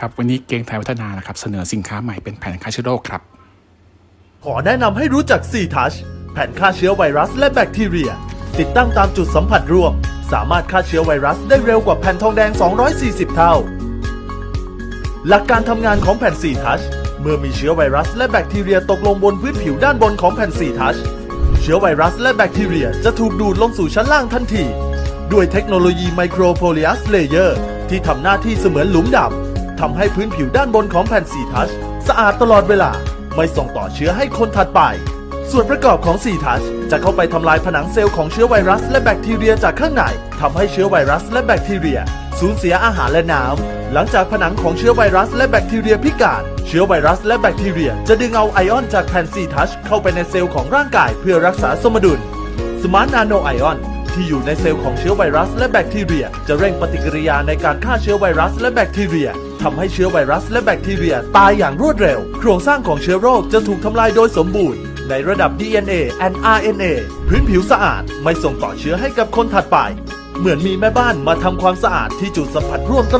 ครับวันนี้เกงไทยพัฒนานะครับเสนอสินค้าใหม่เป็นแผ่นฆ่าเชื้อโรคครับ ขอแนะนำให้รู้จัก C-Touch แผ่นฆ่าเชื้อไวรัสและแบคทีเรีย ติดตั้งตามจุดสัมผัสร่วม สามารถฆ่าเชื้อไวรัสได้เร็วกว่าแผ่นทองแดง 240 เท่า หลักการทำงานของแผ่น C-Touch เมื่อมีเชื้อไวรัสและแบคทีเรียตกลงบนพื้นผิวด้านบนของแผ่น C-Touch เชื้อไวรัสและแบคทีเรียจะถูกดูดลงสู่ชั้นล่างทันที ด้วยเทคโนโลยีไมโครโพลีอัสเลเยอร์ที่ทำหน้าที่เสมือนหลุมดำ ทำให้พื้นผิวด้านบนของแผ่น C-Touch สะอาดตลอดเวลา ไม่ส่งต่อเชื้อให้คนถัดไป ส่วนประกอบของ C-Touch จะเข้าไปทำลายผนังเซลล์ของเชื้อไวรัส และแบคทีเรียจากข้างในทำให้เชื้อไวรัสและแบคทีเรีย สูญเสียอาหารและน้ำหลังจากผนังของเชื้อไวรัสและแบคทีเรียพิการ เชื้อไวรัสและแบคทีเรีย จะดึงเอาไอออนจากแผ่น C-Touch เข้าไปในเซลล์ของร่างกายเพื่อรักษาสมดุลสมาร์ทนาโนไอออนที่อยู่ในเซลล์ของเชื้อไวรัสและแบคทีเรีย จะเร่งปฏิกิริยาในการฆ่าเชื้อไวรัสและแบคทีเรีย ทำให้เชื้อไวรัสและแบคทีเรียตายอย่างรวดเร็ว โครงสร้างของเชื้อโรคจะถูกทำลายโดยสมบูรณ์ ในระดับ DNA and RNA พื้นผิวสะอาดไม่ส่งต่อเชื้อให้กับคนถัดไป เหมือนมีแม่บ้านมาทำความสะอาดที่จุดสัมผัสร่วมตลอด